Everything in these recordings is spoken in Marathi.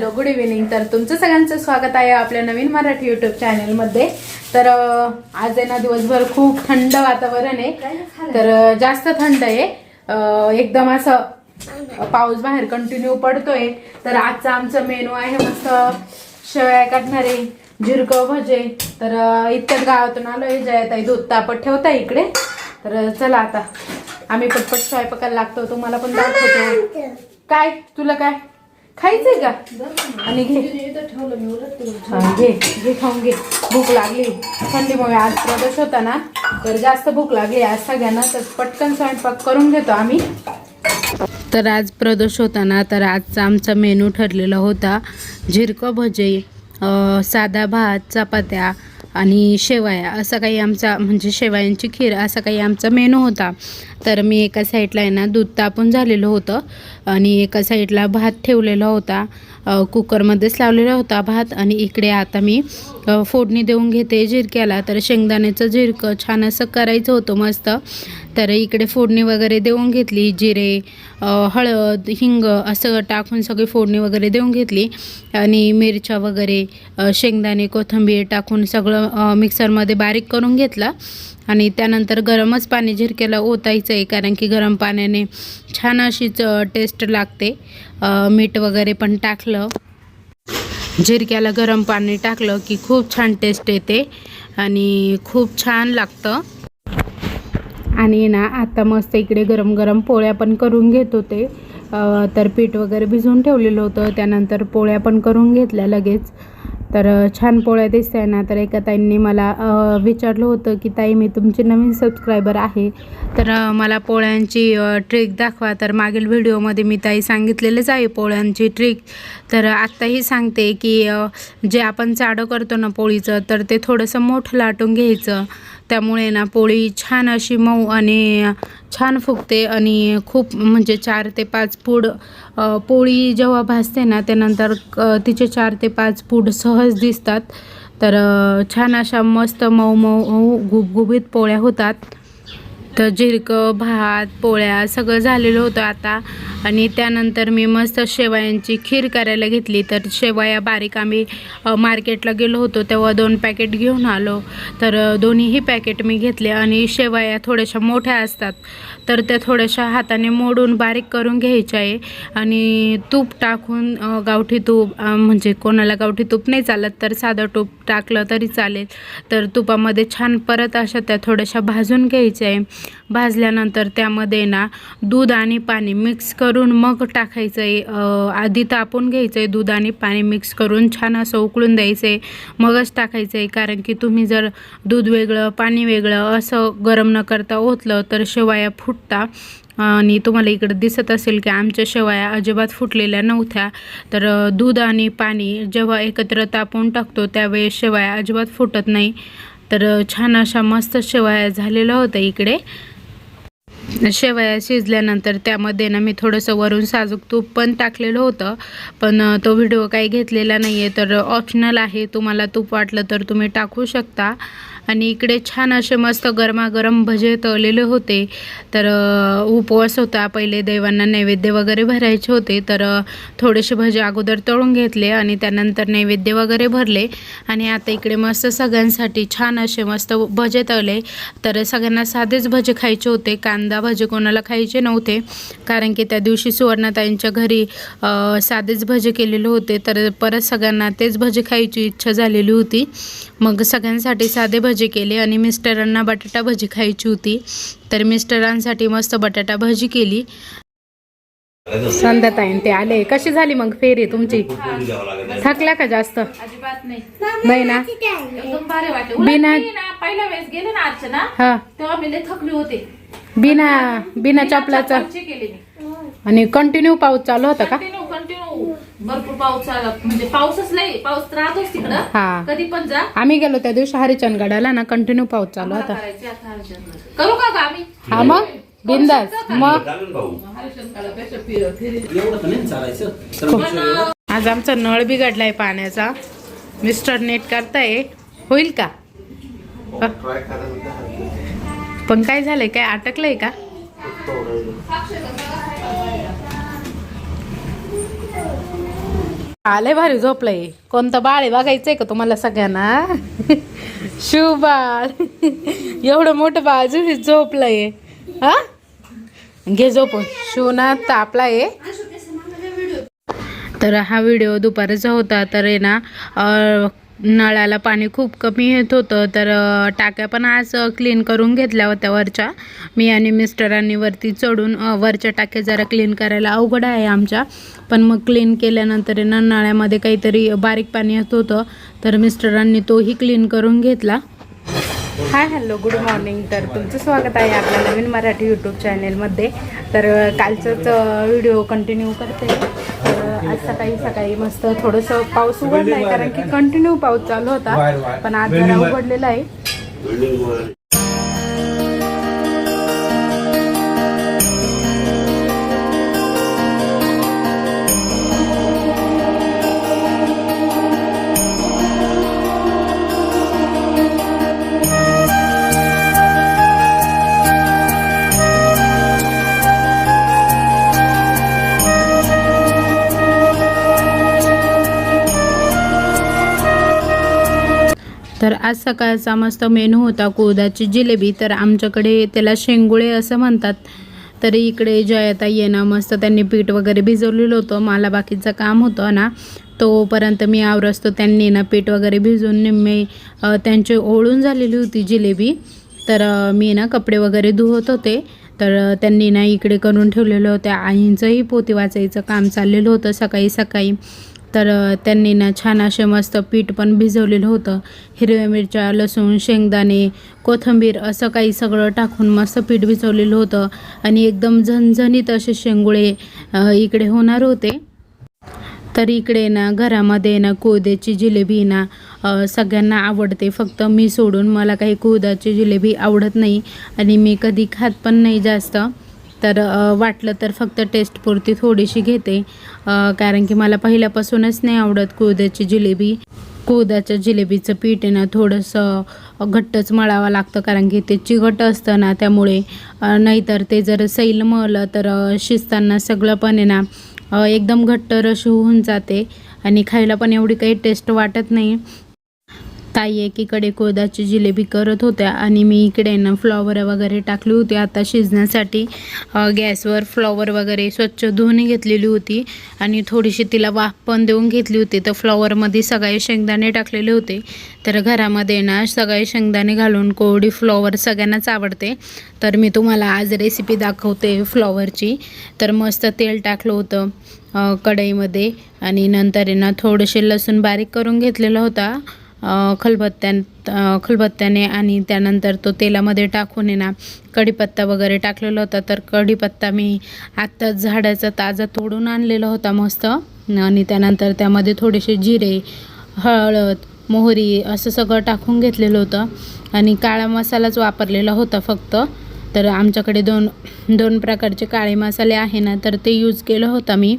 हॅलो गुड इव्हिनिंग तर तुमचं सगळ्यांचं स्वागत आहे आपल्या नवीन मराठी युट्यूब चॅनलमध्ये तर आज आहे ना दिवसभर खूप थंड वातावरण आहे. तर जास्त थंड आहे. एकदम असं पाऊस बाहेर कंटिन्यू पडतोय. तर आजचा आमचा मेनू आहे मस्त शेवया काढणारे झिरकं भजे. तर अं, इतक्यात गावातून आलोय जयाताई दूध तापत ठेवता इकडे. तर चला आता. आम्ही पटपट स्वयंपाकाला लागतो. तुम्हाला पण दाखवतो. काय? तुला काय? खायचंय का? आणि घे. हा, घे. घे खाऊन घे. भूक लागली. थंडीमुळे आज प्रदोष होता ना तर जास्त भूक लागली आज सगळ्यांना तर पटकन स्वयंपाक करून घेतो आम्ही. तर आज प्रदोष होता ना तर आजचा आमचा मेनू ठरलेला होता झिरकं भजे साधा भात चपात्या आणि शेवया. असं काही आमचा म्हणजे शेवयांची खीर असा काही आमचा मेनू होता. तर मी एका साईडला आहे ना दूध तापून झालेलं होतं आणि एका साईडला भात ठेवलेला होता. कुकरमध्येच लावलेला होता भात आणि इकडे आता मी फोडणी देऊन घेते झिरक्याला तर शेंगदाण्याचं झिरकं छान असं करायचं होतं मस्त. तर इकडे फोडणी वगैरे देऊन घेतली जिरे हळद हिंग असं टाकून सगळी फोडणी वगैरे देऊन घेतली. आणि मिरच्या वगैरे शेंगदाणे कोथिंबीर टाकून सगळं मिक्सरमध्ये बारीक करून घेतलं. आणि त्यानंतर गरमच पाणी झिरक्याला ओतायचं आहे कारण की गरम पाण्याने छान अशीच टेस्ट लागते. मीठ वगैरे पण टाकलं. झिरक्याला गरम पाणी टाकलं की खूप छान टेस्ट येते आणि खूप छान लागतं. आणि ना आता मस्त इकडे गरम गरम पोळ्या पण करून घेत होते. तर पीठ वगैरे भिजवून ठेवलेलं होतं त्यानंतर पोळ्या पण करून घेतल्या लगेच. तर छान पोळ्या दिसत्या आहे ना. तर एका ताईंनी मला विचारलं होतं की ताई मी तुमची नवीन सबस्क्रायबर आहे. तर मला पोळ्यांची ट्रिक दाखवा. तर मागील व्हिडिओमध्ये मी ताई सांगितलेलेच आहे पोळ्यांची ट्रिक तर आत्ताही सांगते की जे आपण चाडं करतो ना पोळीचं तर ते थोडंसं मोठं लाटून घ्यायचं. त्यामुळे ना पोळी छान अशी मऊ आणि छान फुगते आणि खूप म्हणजे चार ते पाच पूड पोळी जेव्हा भासते ना त्यानंतर क- तिचे चार ते पाच पूड सहज दिसतात. तर छान अशा मस्त मऊ मऊ गुबगुबीत पोळ्या होतात. तर झिरकं भात पोळ्या सगळं झालेलं होतं आता. आणि त्यानंतर मी मस्त शेवयांची खीर करायला घेतली. तर शेवया बारीक आम्ही मार्केटला गेलो होतो तेव्हा दोन पॅकेट घेऊन आलो. तर दोन्हीही पॅकेट मी घेतले आणि शेवया थोड्याशा मोठ्या असतात. तर त्या थोड्याशा हाताने मोडून बारीक करून घ्यायच्या आहे. आणि तूप टाकून गावठी तूप म्हणजे कोणाला गावठी तूप नाही चालत तर साधं तूप टाकलं तरी चालेल. तर तुपामध्ये छान परत अशा त्या थोड्याशा भाजून घ्यायच्या आहे. भाजल्यानंतर त्यामध्ये ना दूध आणि पाणी मिक्स करून मग टाकायचं आहे. आधी तापून घ्यायचं आहे दूध आणि पाणी मिक्स करून छान असं उकळून द्यायचं आहे. मगच टाकायचं आहे कारण की तुम्ही जर दूध वेगळं पाणी वेगळं असं गरम न करता ओतलं तर शेवया फुटता. आणि तुम्हाला इकडं दिसत असेल की आमच्या शेवया अजिबात फुटलेल्या नव्हत्या. तर दूध आणि पाणी जेव्हा एकत्र तापवून टाकतो त्यावेळेस शेवया अजिबात फुटत नाही. तर छान अशा मस्त शेवया झालेल्या होत्या इकडे. शेवया शिजल्यानंतर त्यामध्ये ना मी थोडंसं वरून साजूक तूप पण टाकलेलं होतं. पण तो व्हिडिओ काही घेतलेला नाही आहे तर ऑप्शनल आहे. तुम्हाला तूप वाटलं तर तुम्ही टाकू शकता. आणि इकडे छान असे मस्त गरमागरम भजे तळलेले होते. तर उपवास होता. पहिले देवांना नैवेद्य वगैरे भरायचे होते. तर थोडेसे भजे अगोदर तळून घेतले आणि त्यानंतर नैवेद्य वगैरे भरले. आणि आता इकडे मस्त सगळ्यांसाठी छान असे मस्त भजे तळले. तर सगळ्यांना साधेच भजे खायचे होते. कांदा भजे कोणाला खायचे नव्हते. कारण की त्या दिवशी सुवर्णाताईंच्या घरी साधेच भजे केलेले होते. तर परत सगळ्यांना तेच भजे खायची इच्छा झालेली होती. मग सगळ्यांसाठी साधे भजे केले आणि मिस्टरांना बटाटा भजी खायची होती. तर मिस्टरांसाठी मस्त बटाटा भजी केली. संध्याताईन ते आले. कशी झाली मग फेरी तुमची? थकल्या का जास्त? अजिबात नाही. नाही ना? एकदम भारी वाटले. बिना- पहिल्या वेळेस गेले ना अर्चना हा. तेव्हा मी थकली होते. बिना बिना चपलाचा. आणि कंटिन्यू पाऊस चालू होता का? भरपूर पाऊस आला. म्हणजे पाऊसच लय पाऊस राहतोच तिकडं. हा. कधी पण जा. आम्ही गेलो त्या दिवशी हरिचंदगडाला ना कंटिन्यू पाऊस चालू आम्हाला होता. करायचे आता हरिश्चंद्र. करू का ग आम्ही? हा मग? बिंदास. मग? चालेल भाऊ. हरिश्चंद्रापेक्षा फिर- फिर- एवढं तर नाही चालायचं. तर पण, अं, आज आमचा नळ बिघडलाय पाण्याचा. मिस्टर नेट करताय. होईल का? पण काय झालंय? काय अटकलंय का? आले भारी झोपलंय कोणतं बाळ आहे बघायचंय का तुम्हाला सगळ्यांना? शिव बाळ एवढं मोठं बाळ झुपीत झोपलंय. हा? घे झोपून. शिवना तापला आहे. तर हा व्हिडिओ दुपारचा होता. तर आहे ना नळाला पाणी खूप कमी येत होतं तर टाक्या पण आज क्लीन करून घेतल्या होत्या वरच्या. मी आणि मिस्टरांनी वरती चढून वरच्या टाक्या जरा क्लीन करायला अवघड आहे आमच्या. पण मग क्लीन केल्यानंतर ना नळ्यामध्ये काहीतरी बारीक पाणी येत होतं तर मिस्टरांनी तोही क्लीन करून घेतला. Hi hello good morning. तर तुमचं स्वागत आहे आपल्या नवीन मराठी यूट्यूब चॅनेलमध्ये तर कालचंच व्हिडिओ कंटिन्यू करते. तर आज सकाळी सकाळी मस्त थोडंसं पाऊस उघडला आहे कारण की कंटिन्यू पाऊस चालू होता पण आज जरा उघडलेला आहे. आज सकाळचा मस्त मेनू होता कोदाची जिलेबी तर आमच्याकडे त्याला शेंगुळे असं म्हणतात. तरी इकडे जयता येणं ना मस्त त्यांनी पीठ वगैरे भिजवलेलं होतं. मला बाकीचं काम होतं ना तोपर्यंत मी आवरसतो. त्यांनी ना पीठ वगैरे भिजवून निम्मे त्यांची ओळून झालेली होती जिलेबी. तर मी ना कपडे वगैरे धुवत होते. तर त्यांनी ना इकडे करून ठेवलेलं होतं. आईंचंही पोती वाचायचं काम चाललेलं होतं सकाळी सकाळी. तर त्यांनी ना छान असे मस्त पीठ पण भिजवलेलं होतं. हिरव्या मिरच्या लसूण शेंगदाणे कोथिंबीर असं काही सगळं टाकून मस्त पीठ भिजवलेलं होतं. आणि एकदम झणझणीत असे शेंगुळे इकडे होणार होते. तर इकडे ना घरामध्ये ना कोद्याची जिलेबी ना सगळ्यांना आवडते. फक्त मी सोडून मला काही कोदाची जिलेबी आवडत नाही. आणि मी कधी खात पण नाही जास्त. तर वाटलं तर फक्त टेस्टपुरती थोडीशी घेते. कारण की मला पहिल्यापासूनच नाही आवडत कुळद्याची जिलेबी. कोळदाच्या जिलेबीचं पीठ आहे ना थोडंसं घट्टच मळावं लागतं. कारण की ते चिघट असतं ना त्यामुळे नाहीतर ते जर सैल मळलं तर शिजताना सगळं पण आहे ना एकदम घट्ट रश होऊन जाते. आणि खायला पण एवढी काही टेस्ट वाटत नाही. ताई एकीकडे कोळदाची जिलेबी करत होत्या आणि मी इकडे ना फ्लॉवर वगैरे टाकली होती. आता शिजण्यासाठी गॅसवर फ्लॉवर वगैरे स्वच्छ धुवून घेतलेली होती आणि थोडीशी तिला वाफ पण देऊन घेतली होती. तर फ्लॉवरमध्ये सगळे शेंगदाणे टाकलेले होते. तर घरामध्ये ना सगळे शेंगदाणे घालून कोरडी फ्लॉवर सगळ्यांनाच आवडते. तर मी तुम्हाला आज रेसिपी दाखवते फ्लॉवरची तर मस्त तेल टाकलं होतं कढईमध्ये आणि नंतर आहे ना थोडेसे लसूण बारीक करून घेतलेला होता. खलबत्त्या खलबत्त्याने आणि त्यानंतर तो तेलामध्ये टाकून आहे ना कढीपत्ता वगैरे टाकलेला होता. तर कढीपत्ता मी आत्ताच झाडाचा ताजा तोडून आणलेला होता मस्त. आणि त्यानंतर त्यामध्ये थोडेसे जिरे हळद मोहरी असं सगळं टाकून घेतलेलं होतं. आणि काळा मसालाच वापरलेला होता फक्त. तर आमच्याकडे दोन दोन प्रकारचे काळे मसाले आहे ना तर ते यूज केलं होतं मी.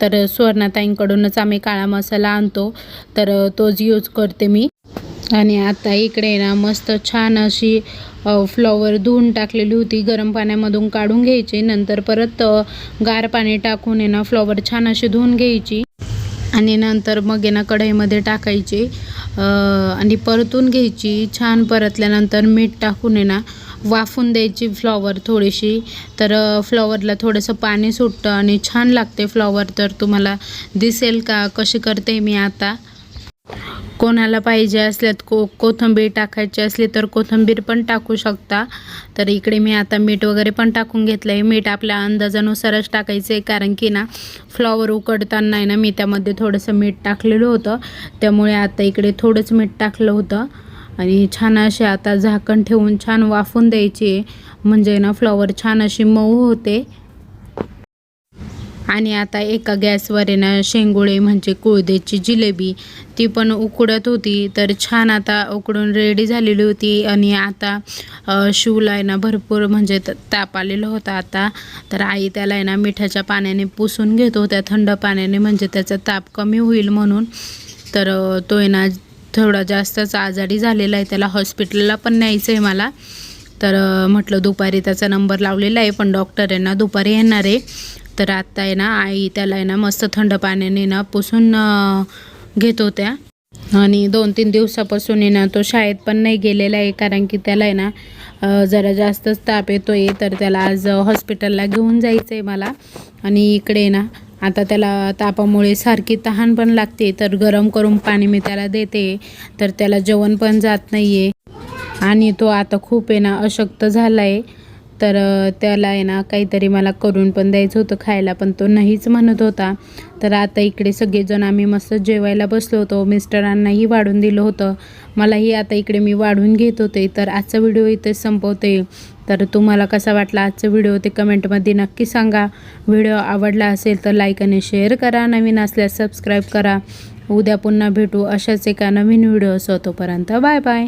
तर सुवर्णाताईंकडूनच आम्ही काळा मसाला आणतो. तर तोच यूज करते मी. आणि आता इकडे ना मस्त छान अशी फ्लॉवर धुवून टाकलेली होती. गरम पाण्यामधून काढून घ्यायची. नंतर परत गार पाणी टाकून आहे ना फ्लॉवर छान अशी धुवून घ्यायची. आणि नंतर मग ना कढईमध्ये टाकायची. आणि परतून घ्यायची. छान परतल्यानंतर मीठ टाकून आहे ना वाफून द्यायची फ्लॉवर थोडीशी. तर फ्लॉवरला थोडंसं पाणी सुटतं आणि छान लागते फ्लॉवर तर तुम्हाला दिसेल का? कशी करते मी आता? कोणाला पाहिजे असल्यात को कोथिंबीर टाकायची असली तर कोथिंबीर पण टाकू शकता. तर इकडे मी आता मीठ वगैरे पण टाकून घेतलं आहे मीठ आपल्या अंदाजानुसारच टाकायचं आहे कारण की ना फ्लॉवर उकडताना आहे ना मी त्यामध्ये थोडंसं मीठ टाकलेलं होतं. त्यामुळे आता इकडे थोडंच मीठ टाकलं होतं. आणि छान असे आता झाकण ठेवून छान वाफून द्यायची म्हणजे ना फ्लॉवर छान अशी मऊ होते. आणि आता एका गॅसवर आहे ना शेंगोळे म्हणजे कुळदेची जिलेबी ती पण उकडत होती. तर छान आता उकडून रेडी झालेली होती. आणि आता शिवला आहे ना भरपूर म्हणजे त- ताप आलेला होता आता. तर आई त्याला आहे ना मिठाच्या पाण्याने पुसून घेत होत्या. थंड पाण्याने म्हणजे त्याचा ताप कमी होईल म्हणून. तर तो आहे ना थोडा जास्तच आजारी झालेला आहे त्याला हॉस्पिटलला पण न्यायचं आहे मला. तर म्हटलं दुपारी त्याचा नंबर लावलेला आहे पण डॉक्टर आहे ना दुपारी येणार आहे. तर आत्ता आहे ना आई त्याला आहे ना मस्त थंड पाण्याने ना पुसून घेत होत्या. आणि दोन तीन दिवसापासून आहे ना तो शाळेत पण नाही गेलेला आहे कारण की त्याला आहे ना जरा जास्तच ताप येतो आहे तर त्याला आज हॉस्पिटलला घेऊन जायचं आहे मला. आणि इकडे ना आता त्याला तापामुळे सारखी तहान पण लागते. तर गरम करून पाणी मी त्याला देते. तर त्याला जेवण पण जात नाही आहे आणि तो आता खूप आहे ना अशक्त झाला आहे तर त्याला आहे ना काहीतरी मला करून पण द्यायचं होतं खायला पण तो नाहीच म्हणत होता. तर आता इकडे सगळेजण आम्ही मस्त जेवायला बसलो होतो. मिस्टरांनाही वाढून दिलं होतं. मलाही आता इकडे मी वाढून घेत होते. तर आजचा व्हिडिओ इथे संपवते. तर तुम्हाला कसा वाटला आजचा व्हिडिओ ते कमेंटमध्ये नक्की सांगा. व्हिडिओ आवडला असेल तर लाईक आणि शेअर करा. नवीन असल्यास सबस्क्राईब करा. उद्या पुन्हा भेटू अशाच एका नवीन व्हिडिओ तोपर्यंत बाय बाय